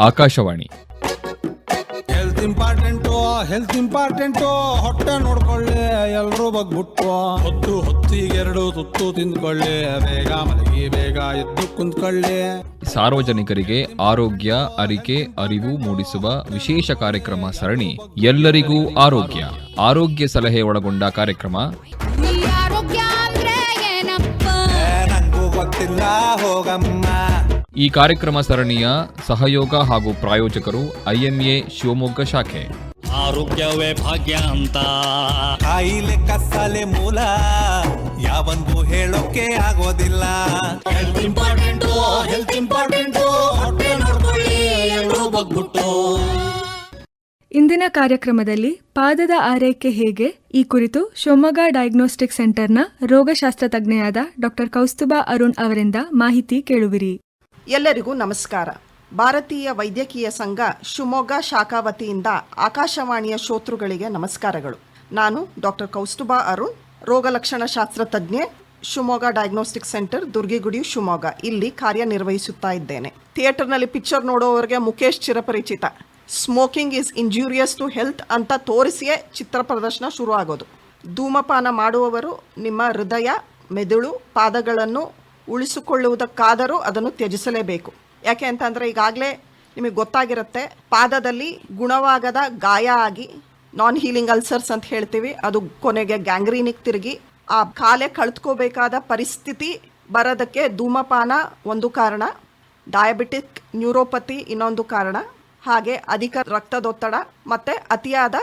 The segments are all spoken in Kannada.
Akashvani. Health important health important ಹೊಟ್ಟೆ ನೋಡ್ಕೊಳ್ಳಿ ಎಲ್ಲರೂ ಬಗ್ಬಿಟ್ಟು ಹೊತ್ತು ಹೊತ್ತಿಗೆರಡು ತುತ್ತು ತಿಂದ್ಕೊಳ್ಳಿ ಬೇಗ ಮಲಗಿ ಬೇಗ ಎದ್ದು ಕುಂತ್ಕೊಳ್ಳಿ. ಸಾರ್ವಜನಿಕರಿಗೆ ಆರೋಗ್ಯ ಅರಿಕೆ ಅರಿವು ಮೂಡಿಸುವ ವಿಶೇಷ ಕಾರ್ಯಕ್ರಮ ಸರಣಿ ಎಲ್ಲರಿಗೂ ಆರೋಗ್ಯ. ಆರೋಗ್ಯ ಸಲಹೆ ಒಳಗೊಂಡ ಕಾರ್ಯಕ್ರಮ. ನಂಗೂ ಗೊತ್ತಿಲ್ಲ ಹೋಗಮ್ಮ. ಈ ಕಾರ್ಯಕ್ರಮ ಸರಣಿಯ ಸಹಯೋಗ ಹಾಗೂ ಪ್ರಾಯೋಜಕರು ಐಎಂಎ ಶಿವಮೊಗ್ಗ ಶಾಖೆ. ಆರೋಗ್ಯವೇ ಭಾಗ್ಯ ಅಂತ. ಕಾಯಿಲೆ ಕಸಾಲೆ ಮೂಲ ಯಾವನ್ಗೂ ಹೇಳೋಕೆ ಆಗೋದಿಲ್ಲ. ಹೆಲ್ತ್ ಇಂಪಾರ್ಟೆಂಟ್ ಹೆಲ್ತ್ ಇಂಪಾರ್ಟೆಂಟ್ ಹೊಟ್ಟೆ ನೋಡ್ಕೊಳ್ಳಿ ಎಲ್ಲರೂ ಬಗ್ಬಿಟ್ಟು. ಇಂದಿನ ಕಾರ್ಯಕ್ರಮದಲ್ಲಿ ಪಾದದ ಆರೈಕೆ ಹೇಗೆ? ಈ ಕುರಿತು ಶಿವಮೊಗ್ಗ ಡಯಾಗ್ನೋಸ್ಟಿಕ್ ಸೆಂಟರ್ನ ರೋಗಶಾಸ್ತ್ರ ತಜ್ಞೆಯಾದ ಡಾಕ್ಟರ್ ಕೌಸ್ತುಬಾ ಅರುಣ್ ಅವರಿಂದ ಮಾಹಿತಿ ಕೇಳುವಿರಿ. ಎಲ್ಲರಿಗೂ ನಮಸ್ಕಾರ. ಭಾರತೀಯ ವೈದ್ಯಕೀಯ ಸಂಘ ಶಿವಮೊಗ್ಗ ಶಾಖಾ ವತಿಯಿಂದ ಆಕಾಶವಾಣಿಯ ಶ್ರೋತೃಗಳಿಗೆ ನಮಸ್ಕಾರಗಳು. ನಾನು ಡಾಕ್ಟರ್ ಕೌಸ್ತುಬಾ ಅರುಣ್ ರೋಗಲಕ್ಷಣ ಶಾಸ್ತ್ರ ತಜ್ಞೆ, ಶಿವಮೊಗ್ಗ ಡಯಾಗ್ನೋಸ್ಟಿಕ್ ಸೆಂಟರ್ ದುರ್ಗಿಗುಡಿ, ಶಿವಮೊಗ್ಗ. ಇಲ್ಲಿ ಕಾರ್ಯನಿರ್ವಹಿಸುತ್ತಾ ಇದ್ದೇನೆ. ಥಿಯೇಟರ್ನಲ್ಲಿ ಪಿಕ್ಚರ್ ನೋಡೋವರಿಗೆ Mukesh ಚಿರಪರಿಚಿತ. Smoking is injurious to health ಅಂತ ತೋರಿಸಿಯೇ ಚಿತ್ರ ಪ್ರದರ್ಶನ ಶುರು ಆಗೋದು ಧೂಮಪಾನ ಮಾಡುವವರು ನಿಮ್ಮ ಹೃದಯ, ಮೆದುಳು, ಪಾದಗಳನ್ನು ಉಳಿಸಿಕೊಳ್ಳುವುದಕ್ಕಾದರೂ ಅದನ್ನು ತ್ಯಜಿಸಲೇಬೇಕು. ಯಾಕೆ ಅಂತಂದರೆ ಈಗಾಗಲೇ ನಿಮಗೆ ಗೊತ್ತಾಗಿರುತ್ತೆ, ಪಾದದಲ್ಲಿ ಗುಣವಾಗದ ಗಾಯ ಆಗಿ ನಾನ್ ಹೀಲಿಂಗ್ ಅಲ್ಸರ್ಸ್ ಅಂತ ಹೇಳ್ತೀವಿ, ಅದು ಕೊನೆಗೆ ಗ್ಯಾಂಗ್ರೀನಿಗೆ ತಿರುಗಿ, ಆ ಕಾಲೇ ಕಳ್ತ್ಕೋಬೇಕಾದ ಪರಿಸ್ಥಿತಿ ಬರೋದಕ್ಕೆ ಧೂಮಪಾನ ಒಂದು ಕಾರಣ ಡಯಾಬಿಟಿಕ್ ನ್ಯೂರೋಪತಿ ಇನ್ನೊಂದು ಕಾರಣ, ಹಾಗೆ ಅಧಿಕ ರಕ್ತದೊತ್ತಡ, ಮತ್ತು ಅತಿಯಾದ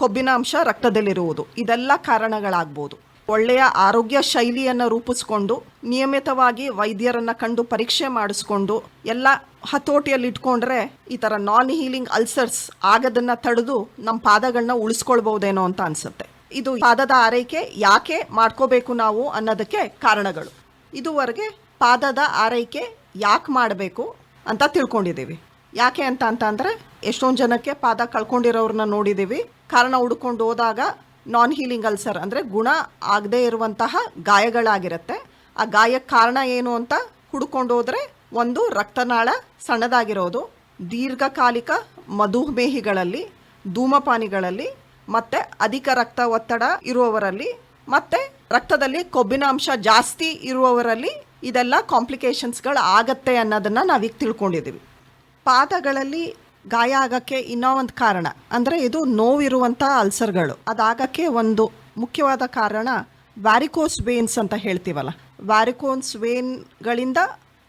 ಕೊಬ್ಬಿನ ಅಂಶ ರಕ್ತದಲ್ಲಿರುವುದು. ಇದೆಲ್ಲ ಕಾರಣಗಳಾಗ್ಬೋದು. ಒಳ್ಳೆಯ ಆರೋಗ್ಯ ಶೈಲಿಯನ್ನು ರೂಪಿಸ್ಕೊಂಡು, ನಿಯಮಿತವಾಗಿ ವೈದ್ಯರನ್ನ ಕಂಡು ಪರೀಕ್ಷೆ ಮಾಡಿಸ್ಕೊಂಡು, ಎಲ್ಲ ಹತೋಟಿಯಲ್ಲಿ ಇಟ್ಕೊಂಡ್ರೆ ಈ ಥರ ನಾನ್ ಹೀಲಿಂಗ್ ಅಲ್ಸರ್ಸ್ ಆಗದನ್ನ ತಡೆದು ನಮ್ಮ ಪಾದಗಳನ್ನ ಉಳಿಸ್ಕೊಳ್ಬಹುದೇನೋ ಅಂತ ಅನ್ಸುತ್ತೆ. ಇದು ಪಾದದ ಆರೈಕೆ ಯಾಕೆ ಮಾಡ್ಕೋಬೇಕು ನಾವು ಅನ್ನೋದಕ್ಕೆ ಕಾರಣಗಳು. ಇದುವರೆಗೆ ಪಾದದ ಆರೈಕೆ ಯಾಕೆ ಮಾಡಬೇಕು ಅಂತ ತಿಳ್ಕೊಂಡಿದ್ದೀವಿ. ಯಾಕೆ ಅಂತ ಅಂತಂದರೆ, ಎಷ್ಟೊಂದು ಜನಕ್ಕೆ ಪಾದ ಕಳ್ಕೊಂಡಿರೋರನ್ನ ನೋಡಿದ್ದೀವಿ. ಕಾರಣ ಹುಡ್ಕೊಂಡು ಹೋದಾಗ ನಾನ್ ಹೀಲಿಂಗ್ ಅಲ್ಸರ್ ಅಂದರೆ ಗುಣ ಆಗದೇ ಇರುವಂತಹ ಗಾಯಗಳಾಗಿರುತ್ತೆ. ಆ ಗಾಯಕ್ಕೆ ಕಾರಣ ಏನು ಅಂತ ಹುಡ್ಕೊಂಡು ಹೋದರೆ ಒಂದು ರಕ್ತನಾಳ ಸಣ್ಣದಾಗಿರೋದು, ದೀರ್ಘಕಾಲಿಕ ಮಧುಮೇಹಿಗಳಲ್ಲಿ, ಧೂಮಪಾನಿಗಳಲ್ಲಿ, ಮತ್ತು ಅಧಿಕ ರಕ್ತ ಒತ್ತಡ ಇರುವವರಲ್ಲಿ, ಮತ್ತು ರಕ್ತದಲ್ಲಿ ಕೊಬ್ಬಿನ ಅಂಶ ಜಾಸ್ತಿ ಇರುವವರಲ್ಲಿ ಇದೆಲ್ಲ ಕಾಂಪ್ಲಿಕೇಶನ್ಸ್ಗಳು ಆಗತ್ತೆ ಅನ್ನೋದನ್ನು ನಾವೀಗ ತಿಳ್ಕೊಂಡಿದ್ದೀವಿ. ಪಾದಗಳಲ್ಲಿ ಗಾಯ ಆಗಕ್ಕೆ ಇನ್ನೂ ಒಂದು ಕಾರಣ. ಅಂದರೆ ಇದು ನೋವಿರುವಂಥ ಅಲ್ಸರ್ಗಳು. ಅದಾಗಕ್ಕೆ ಒಂದು ಮುಖ್ಯವಾದ ಕಾರಣ ವ್ಯಾರಿಕೋಸ್ ವೇನ್ಸ್ ಅಂತ ಹೇಳ್ತೀವಲ್ಲ. ವ್ಯಾರಿಕೋನ್ಸ್ ವೇನ್ಗಳಿಂದ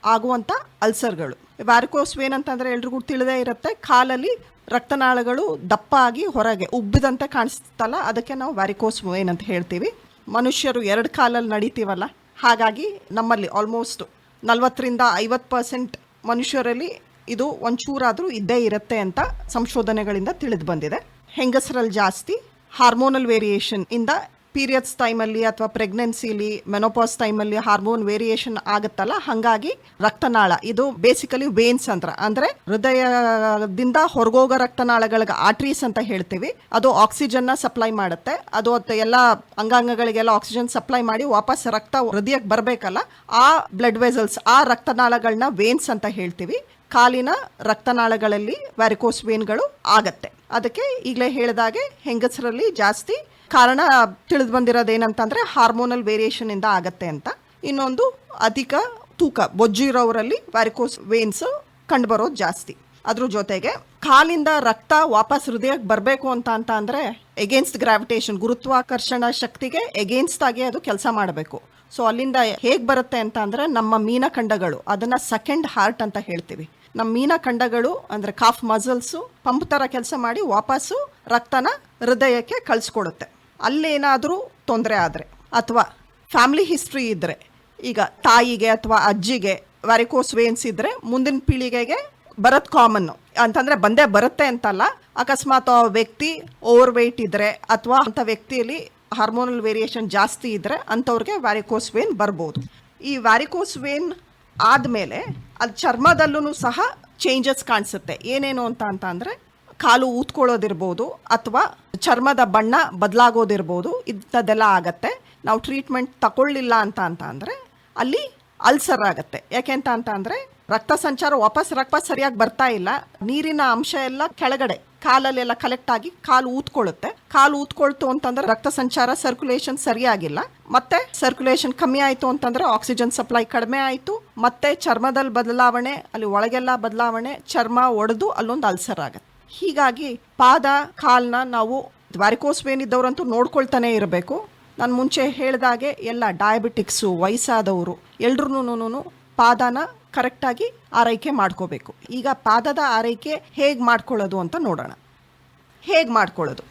ಆಗುವಂಥ ಅಲ್ಸರ್ಗಳು. ವ್ಯಾರಿಕೋಸ್ ವೇನ್ ಅಂತಂದರೆ ಎಲ್ರಿಗೂ ತಿಳಿದೇ ಇರುತ್ತೆ. ಕಾಲಲ್ಲಿ ರಕ್ತನಾಳಗಳು ದಪ್ಪ ಆಗಿ ಹೊರಗೆ ಉಬ್ಬಿದಂತೆ ಕಾಣಿಸ್ತಲ್ಲ, ಅದಕ್ಕೆ ನಾವು ವ್ಯಾರಿಕೋಸ್ ವೇನ್ ಅಂತ ಹೇಳ್ತೀವಿ. ಮನುಷ್ಯರು ಎರಡು ಕಾಲಲ್ಲಿ ನಡೀತೀವಲ್ಲ, ಹಾಗಾಗಿ ನಮ್ಮಲ್ಲಿ ಆಲ್ಮೋಸ್ಟ್ ನಲವತ್ತರಿಂದ ಐವತ್ತು ಪರ್ಸೆಂಟ್ ಮನುಷ್ಯರಲ್ಲಿ ಇದು ಒಂಚೂರಾದರೂ ಇದ್ದೇ ಇರುತ್ತೆ ಅಂತ ಸಂಶೋಧನೆಗಳಿಂದ ತಿಳಿದು ಬಂದಿದೆ. ಹೆಂಗಸರಲ್ಲಿ ಜಾಸ್ತಿ ಹಾರ್ಮೋನಲ್ ವೇರಿಯೇಷನ್ ಇಂದ ಪೀರಿಯಡ್ಸ್ ಟೈಮಲ್ಲಿ ಅಥವಾ ಪ್ರೆಗ್ನೆನ್ಸಿಲಿ ಮೆನೋಪಾಸ್ ಟೈಮಲ್ಲಿ ಹಾರ್ಮೋನ್ ವೇರಿಯೇಷನ್ ಆಗುತ್ತಲ್ಲ, ಹಾಗಾಗಿ ರಕ್ತನಾಳ. ಇದು ಬೇಸಿಕಲಿ ವೇನ್ಸ್ ಅಂತ ಅಂದರೆ ಹೃದಯದಿಂದ ಹೊರಗೋಗೋ ರಕ್ತನಾಳಗಳಿಗೆ ಆಟ್ರೀಸ್ ಅಂತ ಹೇಳ್ತೀವಿ. ಅದು ಆಕ್ಸಿಜನ್ನ ಸಪ್ಲೈ ಮಾಡುತ್ತೆ. ಅದು ಎಲ್ಲ ಅಂಗಾಂಗಗಳಿಗೆಲ್ಲ ಆಕ್ಸಿಜನ್ ಸಪ್ಲೈ ಮಾಡಿ ವಾಪಸ್ ರಕ್ತ ಹೃದಯಕ್ಕೆ ಬರಬೇಕಲ್ಲ, ಆ ಬ್ಲಡ್ ವೆಸಲ್ಸ್ ಆ ರಕ್ತನಾಳಗಳನ್ನ ವೇನ್ಸ್ ಅಂತ ಹೇಳ್ತೀವಿ. ಕಾಲಿನ ರಕ್ತನಾಳಗಳಲ್ಲಿ ವ್ಯಾರಿಕೋಸ್ ವೇನ್ಗಳು ಆಗತ್ತೆ. ಅದಕ್ಕೆ ಈಗಲೇ ಹೇಳಿದಾಗೆ ಹೆಂಗಸರಲ್ಲಿ ಜಾಸ್ತಿ ಕಾರಣ ತಿಳಿದು ಬಂದಿರೋದು ಏನಂತಂದ್ರೆ ಹಾರ್ಮೋನಲ್ ವೇರಿಯೇಷನ್ ಇಂದ ಆಗತ್ತೆ ಅಂತ. ಇನ್ನೊಂದು ಅಧಿಕ ತೂಕ ಬೊಜ್ಜು ಇರೋವರಲ್ಲಿ ವ್ಯಾರಿಕೋಸ್ ವೇನ್ಸ್ ಕಂಡುಬರೋದು ಜಾಸ್ತಿ. ಅದ್ರ ಜೊತೆಗೆ ಕಾಲಿಂದ ರಕ್ತ ವಾಪಸ್ ಹೃದಯಕ್ಕೆ ಬರಬೇಕು ಅಂತ ಅಂತ ಅಂದರೆ ಎಗೇನ್ಸ್ಟ್ ಗ್ರಾವಿಟೇಷನ್ ಗುರುತ್ವಾಕರ್ಷಣ ಶಕ್ತಿಗೆ ಎಗೇನ್ಸ್ಟ್ ಆಗಿ ಅದು ಕೆಲಸ ಮಾಡಬೇಕು. ಸೊ ಅಲ್ಲಿಂದ ಹೇಗೆ ಬರುತ್ತೆ ಅಂತ ಅಂದರೆ ನಮ್ಮ ಮೀನಖಂಡಗಳು, ಅದನ್ನು ಸೆಕೆಂಡ್ ಹಾರ್ಟ್ ಅಂತ ಹೇಳ್ತೀವಿ. ನಮ್ಮ ಮೀನಖಂಡಗಳು ಅಂದರೆ ಕಾಫ್ ಮಸಲ್ಸು ಪಂಪ್ ಥರ ಕೆಲಸ ಮಾಡಿ ವಾಪಸ್ಸು ರಕ್ತನ ಹೃದಯಕ್ಕೆ ಕಳಿಸ್ಕೊಡುತ್ತೆ. ಅಲ್ಲೇನಾದರೂ ತೊಂದರೆ ಆದರೆ, ಅಥವಾ ಫ್ಯಾಮಿಲಿ ಹಿಸ್ಟ್ರಿ ಇದ್ದರೆ ಈಗ ತಾಯಿಗೆ ಅಥವಾ ಅಜ್ಜಿಗೆ ವ್ಯಾರಿಕೋಸ್ ವೇನ್ಸ್ ಇದ್ದರೆ ಮುಂದಿನ ಪೀಳಿಗೆಗೆ ಬರೋದು ಕಾಮನ್ನು ಅಂತಂದರೆ ಬಂದೇ ಬರುತ್ತೆ ಅಂತಲ್ಲ, ಅಕಸ್ಮಾತ್ ಆ ವ್ಯಕ್ತಿ ಓವರ್ ವೆಯ್ಟ್ ಇದ್ದರೆ ಅಥವಾ ಅಂಥ ವ್ಯಕ್ತಿಯಲ್ಲಿ ಹಾರ್ಮೋನಲ್ ವೇರಿಯೇಷನ್ ಜಾಸ್ತಿ ಇದ್ದರೆ ಅಂಥವ್ರಿಗೆ ವ್ಯಾರಿಕೋಸ್ ವೇನ್ ಬರ್ಬೋದು. ಈ ವ್ಯಾರಿಕೋಸ್ ವೇನ್ ಆದಮೇಲೆ ಅದು ಚರ್ಮದಲ್ಲೂ ಸಹ ಚೇಂಜಸ್ ಕಾಣಿಸುತ್ತೆ. ಏನೇನು ಅಂತ ಅಂತ ಅಂದರೆ ಕಾಲು ಊದ್ಕೊಳ್ಳೋದಿರ್ಬೋದು ಅಥವಾ ಚರ್ಮದ ಬಣ್ಣ ಬದಲಾಗೋದಿರ್ಬೋದು ಇಂಥದ್ದೆಲ್ಲ ಆಗತ್ತೆ. ನಾವು ಟ್ರೀಟ್ಮೆಂಟ್ ತಗೊಳ್ಳಿಲ್ಲ ಅಂತ ಅಂತ ಅಂದರೆ ಅಲ್ಲಿ ಅಲ್ಸರ್ ಆಗುತ್ತೆ. ಯಾಕೆ ಅಂತ ಅಂತ ಅಂದರೆ ರಕ್ತ ಸಂಚಾರ ವಾಪಸ್ ರಕ್ತ ಸರಿಯಾಗಿ ಬರ್ತಾ ಇಲ್ಲ. ನೀರಿನ ಅಂಶ ಎಲ್ಲ ಕೆಳಗಡೆ. ಕಾಲಲ್ಲೆಲ್ಲ ಕಲೆಕ್ಟ್ ಆಗಿ ಕಾಲು ಊದ್ಕೊಳ್ಳುತ್ತೆ. ಕಾಲು ಊದ್ಕೊಳ್ತು ಅಂತಂದ್ರೆ ರಕ್ತ ಸಂಚಾರ ಸರ್ಕ್ಯುಲೇಷನ್ ಸರಿಯಾಗಿಲ್ಲ. ಮತ್ತೆ ಸರ್ಕ್ಯುಲೇಷನ್ ಕಮ್ಮಿ ಆಯಿತು ಅಂತಂದ್ರೆ ಆಕ್ಸಿಜನ್ ಸಪ್ಲೈ ಕಡಿಮೆ ಆಯಿತು. ಮತ್ತೆ ಚರ್ಮದಲ್ಲಿ ಬದಲಾವಣೆ, ಅಲ್ಲಿ ಒಳಗೆಲ್ಲ ಬದಲಾವಣೆ, ಚರ್ಮ ಒಡೆದು ಅಲ್ಲೊಂದು ಅಲ್ಸರ್ ಆಗುತ್ತೆ. ಹೀಗಾಗಿ ಪಾದ, ಕಾಲ್ನ ನಾವು ವ್ಯಾರಿಕೋಸ್ ಏನಿದ್ದವರಂತೂ ನೋಡ್ಕೊಳ್ತಾನೆ ಇರಬೇಕು. ನಾನು ಮುಂಚೆ ಹೇಳಿದಾಗೆ ಎಲ್ಲ ಡಯಾಬಿಟಿಕ್ಸು ವಯಸ್ಸಾದವರು ಎಲ್ರೂ ಪಾದನ ಕರೆಕ್ಟಾಗಿ ಆರೈಕೆ ಮಾಡ್ಕೋಬೇಕು. ಈಗ ಪಾದದ ಆರೈಕೆ ಹೇಗೆ ಮಾಡ್ಕೊಳ್ಳೋದು ಅಂತ ನೋಡೋಣ. ಹೇಗೆ ಮಾಡ್ಕೊಳ್ಳೋದು?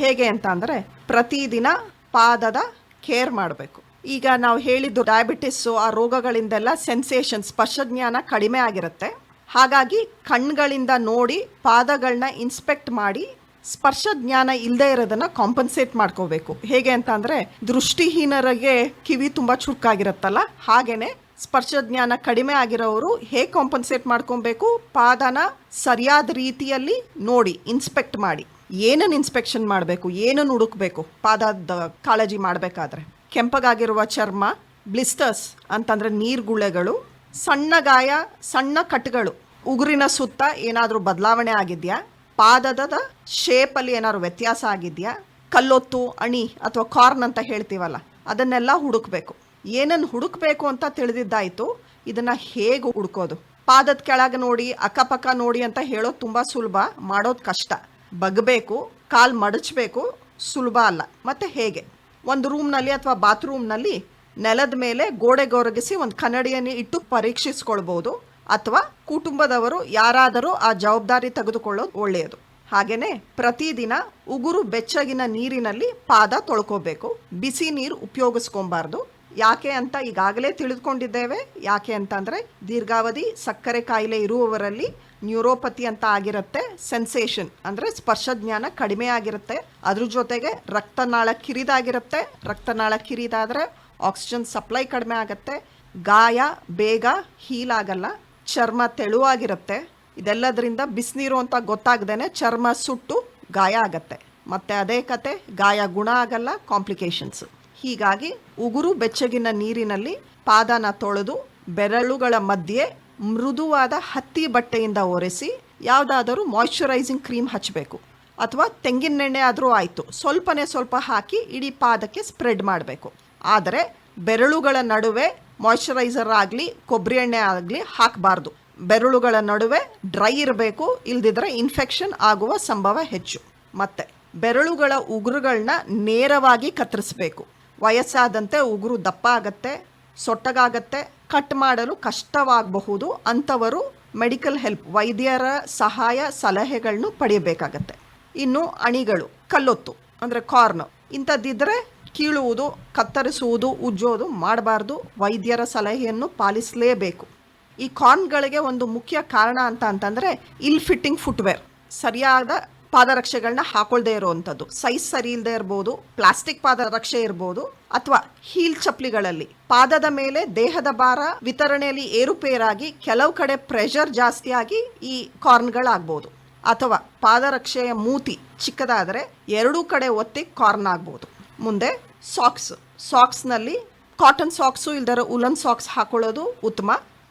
ಹೇಗೆ ಅಂತ ಅಂದರೆ ಪ್ರತಿದಿನ ಪಾದದ ಕೇರ್ ಮಾಡಬೇಕು. ಈಗ ನಾವು ಹೇಳಿದ್ದು ಡಯಾಬಿಟಿಸ್ಸು ಆ ರೋಗಗಳಿಂದೆಲ್ಲ ಸೆನ್ಸೇಷನ್ ಸ್ಪರ್ಶಜ್ಞಾನ ಕಡಿಮೆ ಆಗಿರುತ್ತೆ. ಹಾಗಾಗಿ ಕಣ್ಗಳಿಂದ ನೋಡಿ ಪಾದಗಳನ್ನ ಇನ್ಸ್ಪೆಕ್ಟ್ ಮಾಡಿ ಸ್ಪರ್ಶ ಜ್ಞಾನ ಇಲ್ಲದೆ ಇರೋದನ್ನು ಕಾಂಪನ್ಸೇಟ್ ಮಾಡ್ಕೋಬೇಕು. ಹೇಗೆ ಅಂತ ಅಂದರೆ ದೃಷ್ಟಿಹೀನರಿಗೆ ಕಿವಿ ತುಂಬ ಚುರುಕಾಗಿರುತ್ತಲ್ಲ, ಹಾಗೇನೆ ಸ್ಪರ್ಶ ಜ್ಞಾನ ಕಡಿಮೆ ಆಗಿರೋರು ಹೇಗೆ ಕಾಂಪನ್ಸೇಟ್ ಮಾಡ್ಕೊಬೇಕು? ಪಾದನ ಸರಿಯಾದ ರೀತಿಯಲ್ಲಿ ನೋಡಿ ಇನ್ಸ್ಪೆಕ್ಟ್ ಮಾಡಿ. ಏನನ್ನು ಇನ್ಸ್ಪೆಕ್ಷನ್ ಮಾಡಬೇಕು? ಏನನ್ನು ಹುಡುಕ್ಬೇಕು? ಪಾದದ ಕಾಳಜಿ ಮಾಡಬೇಕಾದ್ರೆ. ಕೆಂಪಗಾಗಿರುವ ಚರ್ಮ ಬ್ಲಿಸ್ಟರ್ಸ್ ಅಂತಂದರೆ ನೀರ್ಗುಳೆಗಳು ಸಣ್ಣ ಗಾಯ, ಸಣ್ಣ ಕಟ್ಟುಗಳು. ಉಗುರಿನ ಸುತ್ತ ಏನಾದರೂ ಬದಲಾವಣೆ ಆಗಿದೆಯಾ? ಪಾದದ ಶೇಪಲ್ಲಿ ಏನಾದ್ರು ವ್ಯತ್ಯಾಸ ಆಗಿದೆಯಾ? ಕಲ್ಲೊತ್ತು, ಅಣಿ ಅಥವಾ ಕಾರ್ನ್ ಅಂತ ಹೇಳ್ತೀವಲ್ಲ, ಅದನ್ನೆಲ್ಲ ಹುಡುಕ್ಬೇಕು. ಏನನ್ನು ಹುಡುಕ್ಬೇಕು ಅಂತ ತಿಳಿದಿದ್ದಾಯಿತು. ಇದನ್ನ ಹೇಗೆ ಹುಡುಕೋದು? ಪಾದದ ಕೆಳಗೆ ನೋಡಿ, ಅಕ್ಕಪಕ್ಕ ನೋಡಿ ಅಂತ ಹೇಳೋದು ತುಂಬ ಸುಲಭ. ಮಾಡೋದು ಕಷ್ಟ. ಬಗ್ಬೇಕು, ಕಾಲು ಮಡಚಬೇಕು, ಸುಲಭ ಅಲ್ಲ. ಮತ್ತೆ ಹೇಗೆ? ಒಂದು ರೂಮ್ನಲ್ಲಿ ಅಥವಾ ಬಾತ್ರೂಮ್ನಲ್ಲಿ ನೆಲದ ಮೇಲೆ ಗೋಡೆಗೊರಗಿಸಿ ಒಂದು ಕನ್ನಡಿಯನ್ನು ಇಟ್ಟು ಪರೀಕ್ಷಿಸ್ಕೊಳ್ಬೋದು. ಅಥವಾ ಕುಟುಂಬದವರು ಯಾರಾದರೂ ಆ ಜವಾಬ್ದಾರಿ ತೆಗೆದುಕೊಳ್ಳೋದು ಒಳ್ಳೆಯದು. ಹಾಗೆಯೇ ಪ್ರತಿದಿನ ಉಗುರು ಬೆಚ್ಚಗಿನ ನೀರಿನಲ್ಲಿ ಪಾದ ತೊಳ್ಕೋಬೇಕು. ಬಿಸಿ ನೀರು ಉಪಯೋಗಿಸ್ಕೊಬಾರ್ದು ಯಾಕೆ ಅಂತ ಈಗಾಗಲೇ ತಿಳಿದುಕೊಂಡಿದ್ದೇವೆ. ಯಾಕೆ ಅಂತಂದರೆ ದೀರ್ಘಾವಧಿ ಸಕ್ಕರೆ ಕಾಯಿಲೆ ಇರುವವರಲ್ಲಿ ನ್ಯೂರೋಪತಿ ಅಂತ ಆಗಿರುತ್ತೆ. ಸೆನ್ಸೇಷನ್ ಅಂದರೆ ಸ್ಪರ್ಶ ಜ್ಞಾನ ಕಡಿಮೆ ಆಗಿರುತ್ತೆ. ಅದ್ರ ಜೊತೆಗೆ ರಕ್ತನಾಳ ಕಿರಿದಾಗಿರುತ್ತೆ. ರಕ್ತನಾಳ ಕಿರಿದಾದರೆ ಆಕ್ಸಿಜನ್ ಸಪ್ಲೈ ಕಡಿಮೆ ಆಗುತ್ತೆ. ಗಾಯ, ಬೇಗ ಹೀಲ್ ಆಗಲ್ಲ. ಚರ್ಮ ತೆಳುವಾಗಿರುತ್ತೆ. ಇದೆಲ್ಲದರಿಂದ ಬಿಸಿನೀರು ಅಂತ ಗೊತ್ತಾಗ್ದೇನೆ ಚರ್ಮ ಸುಟ್ಟು ಗಾಯ ಆಗತ್ತೆ. ಮತ್ತೆ ಅದೇ ಕತೆ, ಗಾಯ ಗುಣ ಆಗಲ್ಲ ಕಾಂಪ್ಲಿಕೇಶನ್ಸ್ ಹೀಗಾಗಿ ಉಗುರು ಬೆಚ್ಚಗಿನ ನೀರಿನಲ್ಲಿ ಪಾದನ ತೊಳೆದು ಬೆರಳುಗಳ ಮಧ್ಯೆ ಮೃದುವಾದ ಹತ್ತಿ ಬಟ್ಟೆಯಿಂದ ಒರೆಸಿ ಯಾವುದಾದರೂ ಮಾಯ್ಶ್ಚರೈಸಿಂಗ್ ಕ್ರೀಮ್ ಹಚ್ಚಬೇಕು ಅಥವಾ ತೆಂಗಿನೆಣ್ಣೆ ಆದರೂ ಆಯಿತು. ಸ್ವಲ್ಪನೇ ಸ್ವಲ್ಪ ಹಾಕಿ ಇಡೀ ಪಾದಕ್ಕೆ ಸ್ಪ್ರೆಡ್ ಮಾಡಬೇಕು. ಆದರೆ ಬೆರಳುಗಳ ನಡುವೆ ಮಾಯ್ಶ್ಚರೈಸರ್ ಆಗಲಿ, ಕೊಬ್ಬರಿ ಎಣ್ಣೆ ಆಗಲಿ ಹಾಕಬಾರ್ದು. ಬೆರಳುಗಳ ನಡುವೆ ಡ್ರೈ ಇರಬೇಕು, ಇಲ್ದಿದ್ರೆ ಇನ್ಫೆಕ್ಷನ್ ಆಗುವ ಸಂಭವ ಹೆಚ್ಚು. ಮತ್ತೆ ಬೆರಳುಗಳ ಉಗುರುಗಳನ್ನ ನೇರವಾಗಿ ಕತ್ತರಿಸಬೇಕು. ವಯಸ್ಸಾದಂತೆ ಉಗುರು ದಪ್ಪ ಆಗತ್ತೆ ಸೊಟ್ಟಗಾಗತ್ತೆ, ಕಟ್ ಮಾಡಲು ಕಷ್ಟವಾಗಬಹುದು ಅಂಥವರು ಮೆಡಿಕಲ್ ಹೆಲ್ಪ್ ವೈದ್ಯರ ಸಹಾಯ ಸಲಹೆಗಳನ್ನು ಪಡೆಯಬೇಕಾಗತ್ತೆ. ಇನ್ನು ಅಣಿಗಳು, ಕಲ್ಲೊತ್ತು ಅಂದರೆ ಕಾರ್ನ್ ಇಂಥದ್ದಿದ್ದರೆ ಕೀಳುವುದು, ಕತ್ತರಿಸುವುದು, ಉಜ್ಜೋದು ಮಾಡಬಾರ್ದು, ವೈದ್ಯರ ಸಲಹೆಯನ್ನು ಪಾಲಿಸಲೇಬೇಕು. ಈ ಕಾರ್ನ್ಗಳಿಗೆ ಒಂದು ಮುಖ್ಯ ಕಾರಣ ಅಂತ ಅಂತಂದರೆ ಇಲ್ ಫಿಟ್ಟಿಂಗ್ ಫುಟ್ವೇರ್ ಸರಿಯಾದ ಪಾದರಕ್ಷೆಗಳನ್ನ ಹಾಕೊಳ್ದೇ ಇರುವಂಥದ್ದು. ಸೈಜ್ ಸರಿ ಇಲ್ಲದೆ ಇರ್ಬೋದು, ಪ್ಲಾಸ್ಟಿಕ್ ಪಾದರಕ್ಷೆ ಇರ್ಬೋದು, ಅಥವಾ ಹೀಲ್ ಚಪ್ಪಲಿಗಳಲ್ಲಿ. ಪಾದದ ಮೇಲೆ ದೇಹದ ಭಾರ ವಿತರಣೆಯಲ್ಲಿ ಏರುಪೇರಾಗಿ ಕೆಲವು ಕಡೆ ಪ್ರೆಷರ್ ಜಾಸ್ತಿಯಾಗಿ ಈ ಕಾರ್ನ್ಗಳಾಗ್ಬೋದು. ಅಥವಾ ಪಾದರಕ್ಷೆಯ ಮೂತಿ ಚಿಕ್ಕದಾದರೆ ಎರಡೂ ಕಡೆ ಒತ್ತಿ ಕಾರ್ನ್ ಆಗ್ಬೋದು. ಮುಂದೆ ಸಾಕ್ಸ್. ಸಾಕ್ಸ್ನಲ್ಲಿ ಕಾಟನ್ ಸಾಕ್ಸು ಇಲ್ದರ ಉಲನ್ ಸಾಕ್ಸ್ ಹಾಕೊಳ್ಳೋದು ಉತ್ತಮ.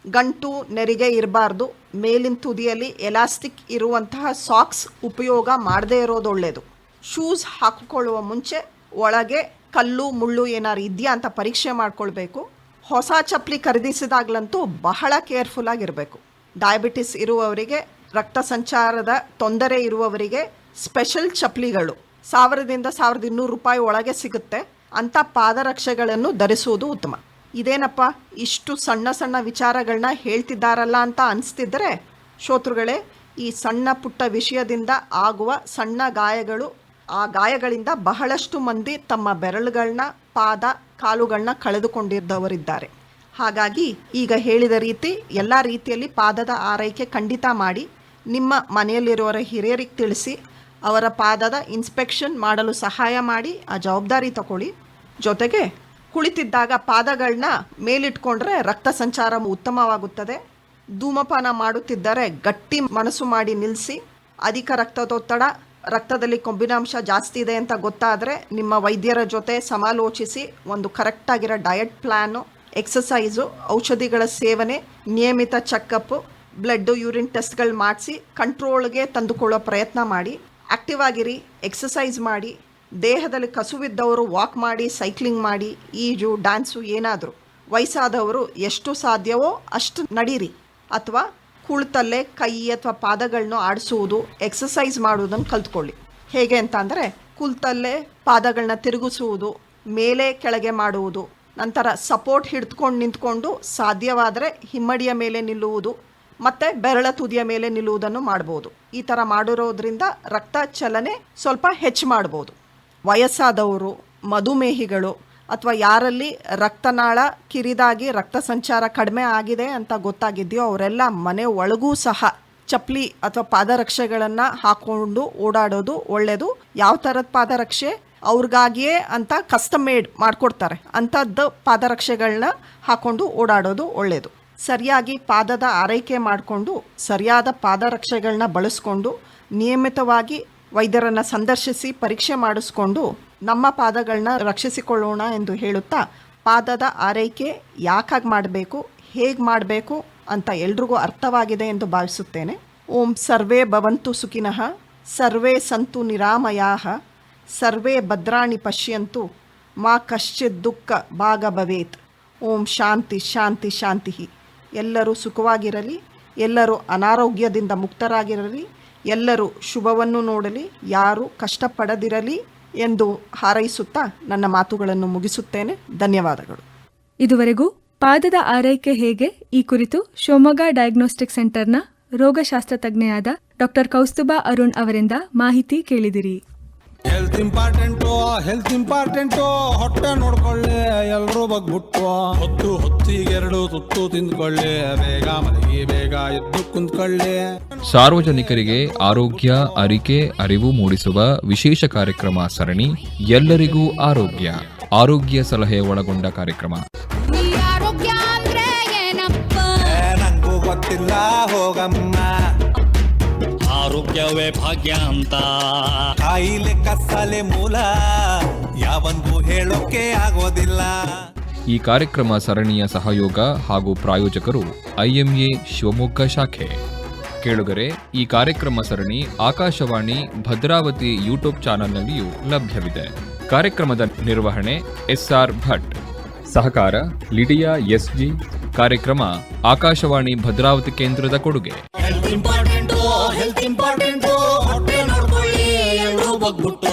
ಗಂಟು ನೆರಿಗೆ ಇರಬಾರ್ದು, ಮೇಲಿನ ತುದಿಯಲ್ಲಿ ಎಲಾಸ್ಟಿಕ್ ಇರುವಂತಹ ಸಾಕ್ಸ್ ಉಪಯೋಗ ಮಾಡದೇ ಇರೋದು ಒಳ್ಳೆಯದು ಶೂಸ್ ಹಾಕಿಕೊಳ್ಳುವ ಮುಂಚೆ ಒಳಗೆ ಕಲ್ಲು, ಮುಳ್ಳು ಏನಾರು ಇದೆಯಾ ಅಂತ ಪರೀಕ್ಷೆ ಮಾಡಿಕೊಳ್ಬೇಕು. ಹೊಸ ಚಪ್ಪಲಿ ಖರೀದಿಸಿದಾಗ್ಲಂತೂ ಬಹಳ ಕೇರ್ಫುಲ್ ಆಗಿರಬೇಕು. ಡಯಾಬಿಟಿಸ್ ಇರುವವರಿಗೆ, ರಕ್ತ ಸಂಚಾರದ ತೊಂದರೆ ಇರುವವರಿಗೆ ಸ್ಪೆಷಲ್ ಚಪ್ಪಲಿಗಳು. ಸಾವಿರದಿಂದ ಸಾವಿರದ ಇನ್ನೂರು ರೂಪಾಯಿ ಒಳಗೆ ಸಿಗುತ್ತೆ. ಅಂಥ ಪಾದರಕ್ಷೆಗಳನ್ನು ಧರಿಸುವುದು ಉತ್ತಮ. ಇದೇನಪ್ಪ, ಇಷ್ಟು ಸಣ್ಣ ಸಣ್ಣ ವಿಚಾರಗಳನ್ನ ಹೇಳ್ತಿದ್ದಾರಲ್ಲ ಅಂತ ಅನಿಸ್ತಿದ್ದರೆ ಶ್ರೋತೃಗಳೇ ಈ ಸಣ್ಣ ಪುಟ್ಟ ವಿಷಯದಿಂದ ಆಗುವ ಸಣ್ಣ ಗಾಯಗಳು, ಆ ಗಾಯಗಳಿಂದ ಬಹಳಷ್ಟು ಮಂದಿ ತಮ್ಮ ಬೆರಳುಗಳನ್ನ ಪಾದ ಕಾಲುಗಳನ್ನ ಕಳೆದುಕೊಂಡಿದ್ದವರಿದ್ದಾರೆ. ಹಾಗಾಗಿ ಈಗ ಹೇಳಿದ ರೀತಿ ಎಲ್ಲ ರೀತಿಯಲ್ಲಿ ಪಾದದ ಆರೈಕೆ ಖಂಡಿತ ಮಾಡಿ, ನಿಮ್ಮ ಮನೆಯಲ್ಲಿರುವವರ ಹಿರಿಯರಿಗೆ ತಿಳಿಸಿ, ಅವರ ಪಾದದ ಇನ್ಸ್ಪೆಕ್ಷನ್ ಮಾಡಲು ಸಹಾಯ ಮಾಡಿ, ಆ ಜವಾಬ್ದಾರಿ ತಗೊಳ್ಳಿ. ಜೊತೆಗೆ ಕುಳಿತಿದ್ದಾಗ ಪಾದಗಳನ್ನ ಮೇಲಿಟ್ಕೊಂಡ್ರೆ ರಕ್ತ ಸಂಚಾರ ಉತ್ತಮವಾಗುತ್ತದೆ. ಧೂಮಪಾನ ಮಾಡುತ್ತಿದ್ದರೆ ಗಟ್ಟಿ ಮನಸ್ಸು ಮಾಡಿ ನಿಲ್ಲಿಸಿ ಅಧಿಕ ರಕ್ತದೊತ್ತಡ, ರಕ್ತದಲ್ಲಿ ಕೊಬ್ಬಿನಾಂಶ ಜಾಸ್ತಿ ಇದೆ ಅಂತ ಗೊತ್ತಾದರೆ ನಿಮ್ಮ ವೈದ್ಯರ ಜೊತೆ ಸಮಾಲೋಚಿಸಿ ಒಂದು ಕರೆಕ್ಟಾಗಿರೋ ಡಯಟ್ ಪ್ಲ್ಯಾನು ಎಕ್ಸಸೈಸು, ಔಷಧಿಗಳ ಸೇವನೆ, ನಿಯಮಿತ ಚೆಕಪ್ಪು ಬ್ಲಡ್, ಯೂರಿನ್ ಟೆಸ್ಟ್ಗಳು ಮಾಡಿಸಿ ಕಂಟ್ರೋಲ್ಗೆ ತಂದುಕೊಳ್ಳೋ ಪ್ರಯತ್ನ ಮಾಡಿ. ಆಕ್ಟಿವ್ ಆಗಿರಿ, ಎಕ್ಸಸೈಸ್ ಮಾಡಿ. ದೇಹದಲ್ಲಿ ಕಸುವಿದ್ದವರು ವಾಕ್ ಮಾಡಿ ಸೈಕ್ಲಿಂಗ್ ಮಾಡಿ, ಈಜು ಡ್ಯಾನ್ಸು ಏನಾದರೂ. ವಯಸ್ಸಾದವರು ಎಷ್ಟು ಸಾಧ್ಯವೋ ಅಷ್ಟು ನಡೀರಿ. ಅಥವಾ ಕುಳಿತಲ್ಲೇ ಕೈ ಅಥವಾ ಪಾದಗಳನ್ನ ಆಡಿಸುವುದು ಎಕ್ಸಸೈಸ್ ಮಾಡುವುದನ್ನು ಕಲ್ತ್ಕೊಳ್ಳಿ. ಹೇಗೆ ಅಂತ ಅಂದರೆ ಕುಳಿತಲ್ಲೇ ಪಾದಗಳನ್ನ ತಿರುಗಿಸುವುದು, ಮೇಲೆ ಕೆಳಗೆ ಮಾಡುವುದು, ನಂತರ ಸಪೋರ್ಟ್ ಹಿಡ್ಕೊಂಡು ನಿಂತ್ಕೊಂಡು ಸಾಧ್ಯವಾದರೆ ಹಿಮ್ಮಡಿಯ ಮೇಲೆ ನಿಲ್ಲುವುದು, ಮತ್ತು ಬೆರಳ ತುದಿಯ ಮೇಲೆ ನಿಲ್ಲುವುದನ್ನು ಮಾಡ್ಬೋದು. ಈ ಥರ ಮಾಡಿರೋದ್ರಿಂದ ರಕ್ತ ಚಲನೆ ಸ್ವಲ್ಪ ಹೆಚ್ಚು ಮಾಡ್ಬೋದು. ವಯಸ್ಸಾದವರು, ಮಧುಮೇಹಿಗಳು ಅಥವಾ ಯಾರಲ್ಲಿ ರಕ್ತನಾಳ ಕಿರಿದಾಗಿ ರಕ್ತ ಸಂಚಾರ ಕಡಿಮೆ ಆಗಿದೆ ಅಂತ ಗೊತ್ತಾಗಿದೆಯೋ ಅವರೆಲ್ಲ ಮನೆ ಒಳಗೂ ಸಹ ಚಪ್ಪಲಿ ಅಥವಾ ಪಾದರಕ್ಷೆಗಳನ್ನು ಹಾಕೊಂಡು ಓಡಾಡೋದು ಒಳ್ಳೆಯದು ಯಾವ ಥರದ ಪಾದರಕ್ಷೆ? ಅವ್ರಿಗಾಗಿಯೇ ಅಂತ ಕಸ್ಟಮ್ ಮೇಡ್ ಮಾಡಿಕೊಡ್ತಾರೆ. ಅಂಥದ್ದು ಪಾದರಕ್ಷೆಗಳನ್ನ ಹಾಕೊಂಡು ಓಡಾಡೋದು ಒಳ್ಳೆಯದು ಸರಿಯಾಗಿ ಪಾದದ ಆರೈಕೆ ಮಾಡಿಕೊಂಡು, ಸರಿಯಾದ ಪಾದರಕ್ಷೆಗಳನ್ನ ಬಳಸ್ಕೊಂಡು, ನಿಯಮಿತವಾಗಿ ವೈದ್ಯರನ್ನು ಸಂದರ್ಶಿಸಿ ಪರೀಕ್ಷೆ ಮಾಡಿಸ್ಕೊಂಡು ನಮ್ಮ ಪಾದಗಳನ್ನ ರಕ್ಷಿಸಿಕೊಳ್ಳೋಣ ಎಂದು ಹೇಳುತ್ತಾ ಪಾದದ ಆರೈಕೆ ಯಾಕಾಗಿ ಮಾಡಬೇಕು, ಹೇಗೆ ಮಾಡಬೇಕು ಅಂತ ಎಲ್ರಿಗೂ ಅರ್ಥವಾಗಿದೆ ಎಂದು ಭಾವಿಸುತ್ತೇನೆ. ಓಂ ಸರ್ವೇ ಭವಂತು ಸುಖಿನಃ, ಸರ್ವೇ ಸಂತು ನಿರಾಮಯಾಹ ಸರ್ವೇ ಭದ್ರಾಣಿ ಪಶ್ಯಂತು, ಮಾ ಕಶ್ಚಿತ್ ದುಃಖ ಭಾಗ ಭವೇತ್. ಓಂ ಶಾಂತಿ ಶಾಂತಿ ಶಾಂತಿ. ಎಲ್ಲರೂ ಸುಖವಾಗಿರಲಿ, ಎಲ್ಲರೂ ಅನಾರೋಗ್ಯದಿಂದ ಮುಕ್ತರಾಗಿರಲಿ ಎಲ್ಲರೂ ಶುಭವನ್ನು ನೋಡಲಿ, ಯಾರು ಕಷ್ಟಪಡದಿರಲಿ ಎಂದು ಹಾರೈಸುತ್ತಾ ನನ್ನ ಮಾತುಗಳನ್ನು ಮುಗಿಸುತ್ತೇನೆ. ಧನ್ಯವಾದಗಳು. ಇದುವರೆಗೂ ಪಾದದ ಆರೈಕೆ ಹೇಗೆ? ಈ ಕುರಿತು ಶಿವಮೊಗ್ಗ ಡಯಾಗ್ನೋಸ್ಟಿಕ್ ಸೆಂಟರ್ನ ರೋಗಶಾಸ್ತ್ರ ತಜ್ಞೆಯಾದ ಡಾಕ್ಟರ್ ಕೌಸ್ತುಬಾ ಅರುಣ್ ಅವರಿಂದ ಮಾಹಿತಿ ಕೇಳಿದಿರಿ. ಹೆಲ್ತ್ ಇಂಪಾರ್ಟೆಂಟು ಹೆಲ್ತ್ ಇಂಪಾರ್ಟೆಂಟು ಹೊಟ್ಟೆ ನೋಡ್ಕೊಳ್ಳಿ ಎಲ್ಲರೂ ಬಗ್ಬಿಟ್ಟು ಹೊತ್ತು ಹೊತ್ತಿಗೆರಡು ತುತ್ತು ತಿಂದ್ಕೊಳ್ಳಿ ಬೇಗ ಮಲಗಿ ಬೇಗ ಎದ್ದು ಕುಂತ್ಕೊಳ್ಳಿ. ಸಾರ್ವಜನಿಕರಿಗೆ ಆರೋಗ್ಯ ಅರಿಕೆ ಅರಿವು ಮೂಡಿಸುವ ವಿಶೇಷ ಕಾರ್ಯಕ್ರಮ ಸರಣಿ ಎಲ್ಲರಿಗೂ ಆರೋಗ್ಯ. ಆರೋಗ್ಯ ಸಲಹೆ ಒಳಗೊಂಡ ಕಾರ್ಯಕ್ರಮ. ಈ ಆರೋಗ್ಯ ಅಂದ್ರೆ ಏನಪ್ಪ? ಏ, ನಂಗೂ ಗೊತ್ತಿಲ್ಲ ಹೋಗಮ್ಮ. ಆರೋಗ್ಯವೇ ಭಾಗ್ಯ ಅಂತ. ಕಾಯಿಲೆ ಕಸಾಲೆ ಮೂಲ ಯಾವಂದು ಹೇಳೋಕೆ ಆಗೋದಿಲ್ಲ. ಈ ಕಾರ್ಯಕ್ರಮ ಸರಣಿಯ ಸಹಯೋಗ ಹಾಗೂ ಪ್ರಾಯೋಜಕರು ಐಎಂಎ ಶಿವಮೊಗ್ಗ ಶಾಖೆ. ಕೇಳುಗರೆ ಈ ಕಾರ್ಯಕ್ರಮ ಸರಣಿ ಆಕಾಶವಾಣಿ ಭದ್ರಾವತಿ ಯೂಟ್ಯೂಬ್ ಚಾನೆಲ್ನಲ್ಲಿಯೂ ಲಭ್ಯವಿದೆ. ಕಾರ್ಯಕ್ರಮದ ನಿರ್ವಹಣೆ ಎಸ್ಆರ್ ಭಟ್. ಸಹಕಾರ ಲಿಡಿಯಾ ಎಸ್ಜಿ. ಕಾರ್ಯಕ್ರಮ ಆಕಾಶವಾಣಿ ಭದ್ರಾವತಿ ಕೇಂದ್ರದ ಕೊಡುಗೆ. ಹೆಲ್ತ್